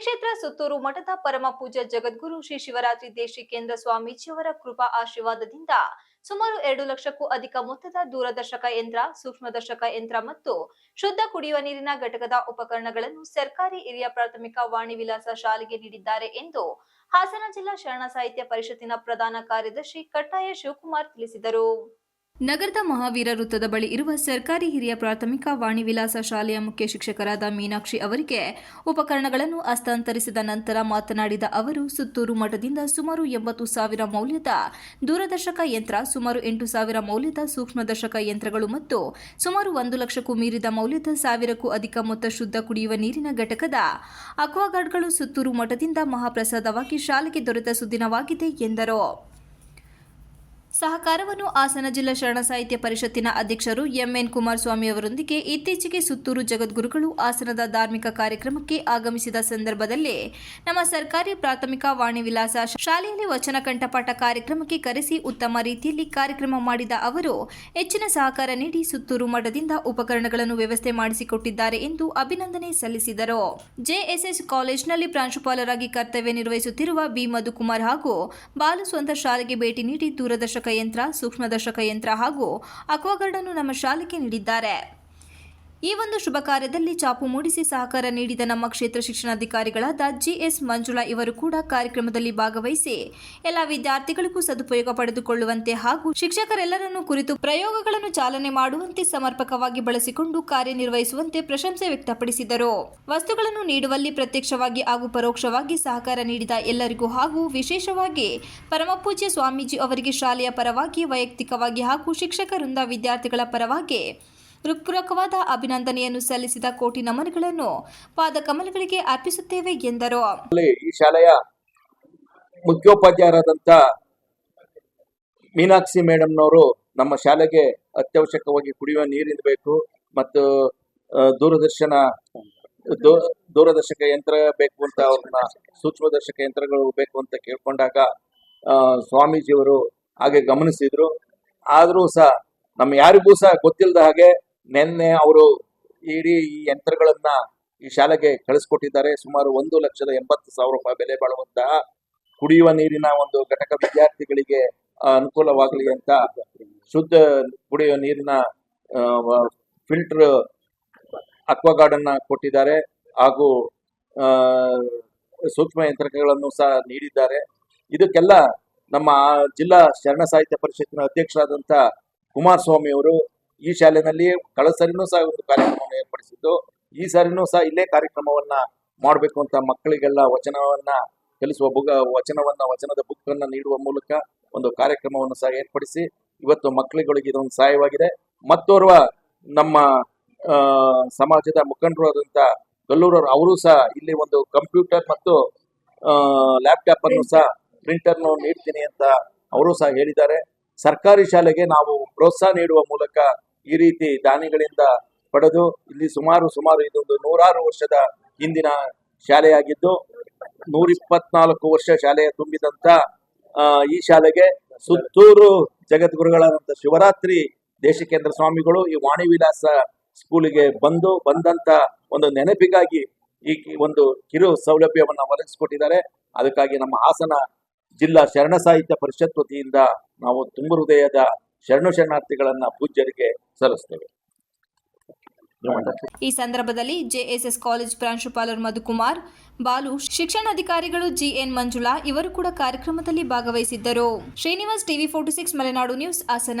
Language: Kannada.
ಕ್ಷೇತ್ರ ಸುತ್ತೂರು ಮಠದ ಪರಮ ಪೂಜ್ಯ ಜಗದ್ಗುರು ಶ್ರೀ ಶಿವರಾತ್ರಿ ದೇಶಿಕೇಂದ್ರ ಸ್ವಾಮೀಜಿಯವರ ಕೃಪಾ ಆಶೀರ್ವಾದದಿಂದ ಸುಮಾರು ಎರಡು ಲಕ್ಷಕ್ಕೂ ಅಧಿಕ ಮೊತ್ತದ ದೂರದರ್ಶಕ ಯಂತ್ರ, ಸೂಕ್ಷ್ಮದರ್ಶಕ ಯಂತ್ರ ಮತ್ತು ಶುದ್ಧ ಕುಡಿಯುವ ನೀರಿನ ಘಟಕದ ಉಪಕರಣಗಳನ್ನು ಸರ್ಕಾರಿ ಹಿರಿಯ ಪ್ರಾಥಮಿಕ ವಾಣಿ ವಿಲಾಸ ಶಾಲೆಗೆ ನೀಡಿದ್ದಾರೆ ಎಂದು ಹಾಸನ ಜಿಲ್ಲಾ ಶರಣ ಸಾಹಿತ್ಯ ಪರಿಷತ್ತಿನ ಪ್ರಧಾನ ಕಾರ್ಯದರ್ಶಿ ಕಟ್ಟಾಯ ಶಿವಕುಮಾರ್ ತಿಳಿಸಿದರು. ನಗರದ ಮಹಾವೀರ ವೃತ್ತದ ಬಳಿ ಇರುವ ಸರ್ಕಾರಿ ಹಿರಿಯ ಪ್ರಾಥಮಿಕ ವಾಣಿ ವಿಲಾಸ ಶಾಲೆಯ ಮುಖ್ಯ ಶಿಕ್ಷಕರಾದ ಮೀನಾಕ್ಷಿ ಅವರಿಗೆ ಉಪಕರಣಗಳನ್ನು ಹಸ್ತಾಂತರಿಸಿದ ನಂತರ ಮಾತನಾಡಿದ ಅವರು, ಸುತ್ತೂರು ಮಠದಿಂದ ಸುಮಾರು ಎಂಬತ್ತು ಸಾವಿರ ಮೌಲ್ಯದ ದೂರದರ್ಶಕ ಯಂತ್ರ, ಸುಮಾರು ಎಂಟು ಸಾವಿರ ಮೌಲ್ಯದ ಸೂಕ್ಷ್ಮದರ್ಶಕ ಯಂತ್ರಗಳು ಮತ್ತು ಸುಮಾರು ಒಂದು ಲಕ್ಷಕ್ಕೂ ಮೀರಿದ ಮೌಲ್ಯದ ಸಾವಿರಕ್ಕೂ ಅಧಿಕ ಮೊತ್ತ ಶುದ್ಧ ಕುಡಿಯುವ ನೀರಿನ ಘಟಕದ ಅಕ್ವಾಗಾರ್ಡ್ಗಳು ಸುತ್ತೂರು ಮಠದಿಂದ ಮಹಾಪ್ರಸಾದವಾಗಿ ಶಾಲೆಗೆ ದೊರೆತ ಸುದಿನವಾಗಿದೆ ಎಂದರು. ಸಹಕಾರವನ್ನು ಹಾಸನ ಜಿಲ್ಲಾ ಶರಣ ಸಾಹಿತ್ಯ ಪರಿಷತ್ತಿನ ಅಧ್ಯಕ್ಷರು ಎಂಎನ್ ಕುಮಾರಸ್ವಾಮಿ ಅವರೊಂದಿಗೆ ಇತ್ತೀಚೆಗೆ ಸುತ್ತೂರು ಜಗದ್ಗುರುಗಳು ಹಾಸನದ ಧಾರ್ಮಿಕ ಕಾರ್ಯಕ್ರಮಕ್ಕೆ ಆಗಮಿಸಿದ ಸಂದರ್ಭದಲ್ಲಿ ನಮ್ಮ ಸರ್ಕಾರಿ ಪ್ರಾಥಮಿಕ ವಾಣಿ ವಿಲಾಸ ಶಾಲೆಯಲ್ಲಿ ವಚನ ಕಂಠಪಾಠ ಕಾರ್ಯಕ್ರಮಕ್ಕೆ ಕರೆಸಿ ಉತ್ತಮ ರೀತಿಯಲ್ಲಿ ಕಾರ್ಯಕ್ರಮ ಮಾಡಿದ ಅವರು ಹೆಚ್ಚಿನ ಸಹಕಾರ ನೀಡಿ ಸುತ್ತೂರು ಮಠದಿಂದ ಉಪಕರಣಗಳನ್ನು ವ್ಯವಸ್ಥೆ ಮಾಡಿಸಿಕೊಟ್ಟಿದ್ದಾರೆ ಎಂದು ಅಭಿನಂದನೆ ಸಲ್ಲಿಸಿದರು. ಜೆಎಸ್ಎಸ್ ಕಾಲೇಜಿನಲ್ಲಿ ಪ್ರಾಂಶುಪಾಲರಾಗಿ ಕರ್ತವ್ಯ ನಿರ್ವಹಿಸುತ್ತಿರುವ ಬಿ ಮಧುಕುಮಾರ್ ಹಾಗೂ ಬಾಲು ಸ್ವಂತ ಶಾಲೆಗೆ ಭೇಟಿ ನೀಡಿ ದೂರದರ್ಶಕ ಯಂತ್ರ ಸೂಕ್ಷ್ಮದರ್ಶಕ ಯಂತ್ರ ಹಾಗೂ ಅಕ್ವಾಗಾರ್ಡ್ ಅನ್ನು ನಮ್ಮ ಶಾಲೆಗೆ ನೀಡಿದ್ದಾರೆ. ಈ ಒಂದು ಶುಭ ಕಾರ್ಯದಲ್ಲಿ ಚಾಪು ಮೂಡಿಸಿ ಸಹಕಾರ ನೀಡಿದ ನಮ್ಮ ಕ್ಷೇತ್ರ ಶಿಕ್ಷಣಾಧಿಕಾರಿಗಳಾದ ಜಿಎಸ್ ಮಂಜುಳಾ ಇವರು ಕೂಡ ಕಾರ್ಯಕ್ರಮದಲ್ಲಿ ಭಾಗವಹಿಸಿ ಎಲ್ಲ ವಿದ್ಯಾರ್ಥಿಗಳಿಗೂ ಸದುಪಯೋಗ ಪಡೆದುಕೊಳ್ಳುವಂತೆ ಹಾಗೂ ಶಿಕ್ಷಕರೆಲ್ಲರನ್ನು ಕುರಿತು ಪ್ರಯೋಗಗಳನ್ನು ಚಾಲನೆ ಮಾಡುವಂತೆ ಸಮರ್ಪಕವಾಗಿ ಬಳಸಿಕೊಂಡು ಕಾರ್ಯನಿರ್ವಹಿಸುವಂತೆ ಪ್ರಶಂಸೆ ವ್ಯಕ್ತಪಡಿಸಿದರು. ವಸ್ತುಗಳನ್ನು ನೀಡುವಲ್ಲಿ ಪ್ರತ್ಯಕ್ಷವಾಗಿ ಹಾಗೂ ಪರೋಕ್ಷವಾಗಿ ಸಹಕಾರ ನೀಡಿದ ಎಲ್ಲರಿಗೂ ಹಾಗೂ ವಿಶೇಷವಾಗಿ ಪರಮಪೂಜ್ಯ ಸ್ವಾಮೀಜಿ ಅವರಿಗೆ ಶಾಲೆಯ ಪರವಾಗಿ, ವೈಯಕ್ತಿಕವಾಗಿ ಹಾಗೂ ಶಿಕ್ಷಕರಿಂದ ವಿದ್ಯಾರ್ಥಿಗಳ ಪರವಾಗಿ ಹೃತ್ಪೂರ್ವಕವಾದ ಅಭಿನಂದನೆಯನ್ನು ಸಲ್ಲಿಸಿದ ಕೋಟಿ ನಮನಗಳನ್ನು ಪಾದಕಮಲಗಳಿಗೆ ಅರ್ಪಿಸುತ್ತೇವೆ ಎಂದರು. ಈ ಶಾಲೆಯ ಮುಖ್ಯೋಪಾಧ್ಯಾಯರಾದಂತ ಮೀನಾಕ್ಷಿ ಮೇಡಮ್ನವರು ನಮ್ಮ ಶಾಲೆಗೆ ಅತ್ಯವಶ್ಯಕವಾಗಿ ಕುಡಿಯುವ ನೀರಿನ ಬೇಕು ಮತ್ತು ದೂರದರ್ಶನ ದೂರದರ್ಶಕ ಯಂತ್ರ ಬೇಕು ಅಂತ ಅವ್ರನ್ನ ಸೂಕ್ಷ್ಮದರ್ಶಕ ಯಂತ್ರಗಳು ಬೇಕು ಅಂತ ಕೇಳ್ಕೊಂಡಾಗ ಸ್ವಾಮೀಜಿಯವರು ಹಾಗೆ ಗಮನಿಸಿದ್ರು. ಆದರೂ ಸಹ ನಮ್ಮ ಯಾರಿಗೂ ಸಹ ಗೊತ್ತಿಲ್ಲದ ಹಾಗೆ ನಿನ್ನೆ ಅವರು ಇಡೀ ಈ ಯಂತ್ರಗಳನ್ನ ಈ ಶಾಲೆಗೆ ಕಳಿಸ್ಕೊಟ್ಟಿದ್ದಾರೆ. ಸುಮಾರು ಒಂದು ಲಕ್ಷದ ಎಂಬತ್ತು ಸಾವಿರ ರೂಪಾಯಿ ಬೆಲೆ ಬಾಳುವಂತಹ ಕುಡಿಯುವ ನೀರಿನ ಒಂದು ಘಟಕ ವಿದ್ಯಾರ್ಥಿಗಳಿಗೆ ಅನುಕೂಲವಾಗಲಿ ಅಂತ ಶುದ್ಧ ಕುಡಿಯುವ ನೀರಿನ ಫಿಲ್ಟರ್ ಅಕ್ವಾಗಾರ್ಡ್ ಅನ್ನ ಕೊಟ್ಟಿದ್ದಾರೆ. ಹಾಗೂ ಸೂಕ್ಷ್ಮ ಯಂತ್ರಗಳನ್ನು ಸಹ ನೀಡಿದ್ದಾರೆ. ಇದಕ್ಕೆಲ್ಲ ನಮ್ಮ ಜಿಲ್ಲಾ ಶರಣ ಸಾಹಿತ್ಯ ಪರಿಷತ್ತಿನ ಅಧ್ಯಕ್ಷರಾದಂಥ ಕುಮಾರಸ್ವಾಮಿ ಅವರು ಈ ಶಾಲೆಯಲ್ಲಿ ಕಳೆದ ಸರಿನೂ ಸಹ ಒಂದು ಕಾರ್ಯಕ್ರಮವನ್ನು ಏರ್ಪಡಿಸಿದ್ದು, ಈ ಸಾರಿನೂ ಸಹ ಇಲ್ಲೇ ಕಾರ್ಯಕ್ರಮವನ್ನ ಮಾಡಬೇಕು ಅಂತ ಮಕ್ಕಳಿಗೆಲ್ಲ ವಚನವನ್ನ ಕಲಿಸುವ ಬುಗ, ವಚನವನ್ನ, ವಚನದ ಬುಕ್ ಅನ್ನ ನೀಡುವ ಮೂಲಕ ಒಂದು ಕಾರ್ಯಕ್ರಮವನ್ನು ಸಹ ಏರ್ಪಡಿಸಿ, ಇವತ್ತು ಮಕ್ಕಳುಗಳಿಗೆ ಇದೊಂದು ಸಹಾಯವಾಗಿದೆ. ಮತ್ತೋರ್ವ ನಮ್ಮ ಸಮಾಜದ ಮುಖಂಡರು ಆದಂತ ಗಲ್ಲೂರವರು, ಅವರು ಸಹ ಇಲ್ಲಿ ಒಂದು ಕಂಪ್ಯೂಟರ್ ಮತ್ತು ಲ್ಯಾಪ್ಟಾಪ್ ಅನ್ನು ಸಹ ಪ್ರಿಂಟರ್ ನೀಡ್ತೀನಿ ಅಂತ ಅವರು ಸಹ ಹೇಳಿದ್ದಾರೆ. ಸರ್ಕಾರಿ ಶಾಲೆಗೆ ನಾವು ಪ್ರೋತ್ಸಾಹ ನೀಡುವ ಮೂಲಕ ಈ ರೀತಿ ದಾನಿಗಳಿಂದ ಪಡೆದು ಇಲ್ಲಿ ಸುಮಾರು ಸುಮಾರು ಇದೊಂದು ನೂರಾರು ವರ್ಷದ ಹಿಂದಿನ ಶಾಲೆಯಾಗಿದ್ದು ನೂರ ಇಪ್ಪತ್ನಾಲ್ಕು ವರ್ಷ ಶಾಲೆಯ ತುಂಬಿದಂತ ಈ ಶಾಲೆಗೆ ಸುತ್ತೂರು ಜಗದ್ಗುರುಗಳಾದಂಥ ಶಿವರಾತ್ರಿ ದೇಶಕೇಂದ್ರ ಸ್ವಾಮಿಗಳು ಈ ವಾಣಿ ವಿಲಾಸ ಸ್ಕೂಲಿಗೆ ಬಂದು, ಬಂದಂತ ಒಂದು ನೆನಪಿಗಾಗಿ ಈ ಒಂದು ಕಿರು ಸೌಲಭ್ಯವನ್ನ ಒದಗಿಸಿಕೊಟ್ಟಿದ್ದಾರೆ. ಅದಕ್ಕಾಗಿ ನಮ್ಮ ಹಾಸನ ಜಿಲ್ಲಾ ಶರಣ ಸಾಹಿತ್ಯ ಪರಿಷತ್ ವತಿಯಿಂದ ನಾವು ತುಂಬ ಹೃದಯದ ಶರಣು ಶರಣಾರ್ಥಿಗಳನ್ನ ಪೂಜ್ಯರಿಗೆ ಸಲ್ಲಿಸ್ತೇವೆ. ಈ ಸಂದರ್ಭದಲ್ಲಿ ಜೆಎಸ್ಎಸ್ ಕಾಲೇಜ್ ಪ್ರಾಂಶುಪಾಲರ್ ಮಧುಕುಮಾರ್, ಬಾಲು ಶಿಕ್ಷಣಾಧಿಕಾರಿಗಳು ಜಿಎನ್ ಮಂಜುಳಾ ಇವರು ಕೂಡ ಕಾರ್ಯಕ್ರಮದಲ್ಲಿ ಭಾಗವಹಿಸಿದ್ದರು. Srinivas TV forty six Malenadu news Hassan.